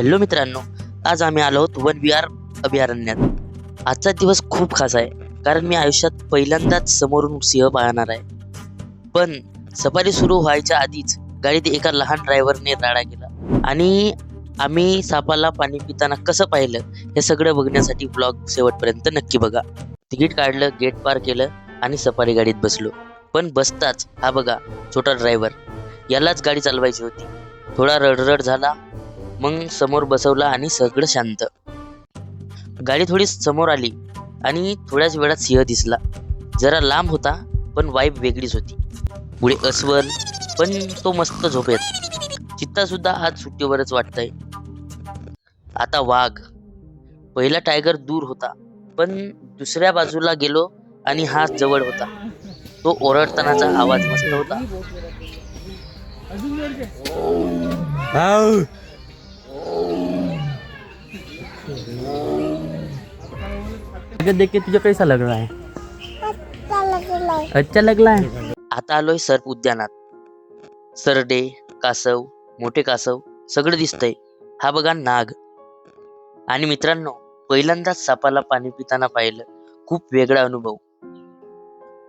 Hello मित्रांनो आज आम्ही आलो आहोत वन विहार अभयारण्यात. आजचा दिवस खूप खास आहे कारण मी आयुष्यात पहिल्यांदाच समोरून सिंह पाहणार आहे. पण सफारी सुरू व्हायच्या आधीच गाडीत एका लहान ड्रायव्हरने राडा केला आणि आम्ही सापाला पाणी पिताना कसं पाहिलं हे सगळं बघण्यासाठी ब्लॉग शेवटपर्यंत नक्की बघा. तिकीट काढलं गेट पार केलं आणि सफारी गाडीत बसलो. पण बसताच हा बघा छोटा ड्रायव्हर यालाच गाडी चालवायची होती. थोडा रडरड झाला मग समोर बसवला आणि सगळं शांत. गाडी थोडी समोर आली आणि थोड्याच वेळात सिंह दिसला. जरा लांब होता पण वाईब वेगळीच होती. पुढे अस्वल पण तो मस्त झोपेत. चित्तासुद्धा आज सुट्टीवरच वाटतंय. आता वाघ. पहिला टायगर दूर होता पण दुसऱ्या बाजूला गेलो आणि हा जवळ होता. तो ओरडतानाचा आवाज मस्त होता. अगर देख के तुझे कैसा लग रहा है। अच्छा लग रहा है? आता आलोय सर्प उद्यानात. सरडे कासव मोठे कासव सगळं दिसतंय. हा बघा नाग. आणि मित्रांनो पहिल्यांदाच सापाला पाणी पिताना पाहिलं. खूप वेगळा अनुभव.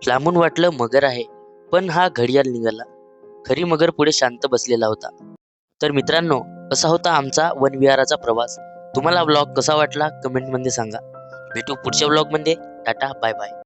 लांबून वाटलं मगर आहे पण हा घडियाळ निघाला. खरी मगर पुढे शांत बसलेला होता. तर मित्रांनो असा होता आमचा वनविहाराचा प्रवास. तुम्हाला ब्लॉग कसा वाटला कमेंटमध्ये सांगा. भेटू पुढच्या ब्लॉगमध्ये. Tata bye bye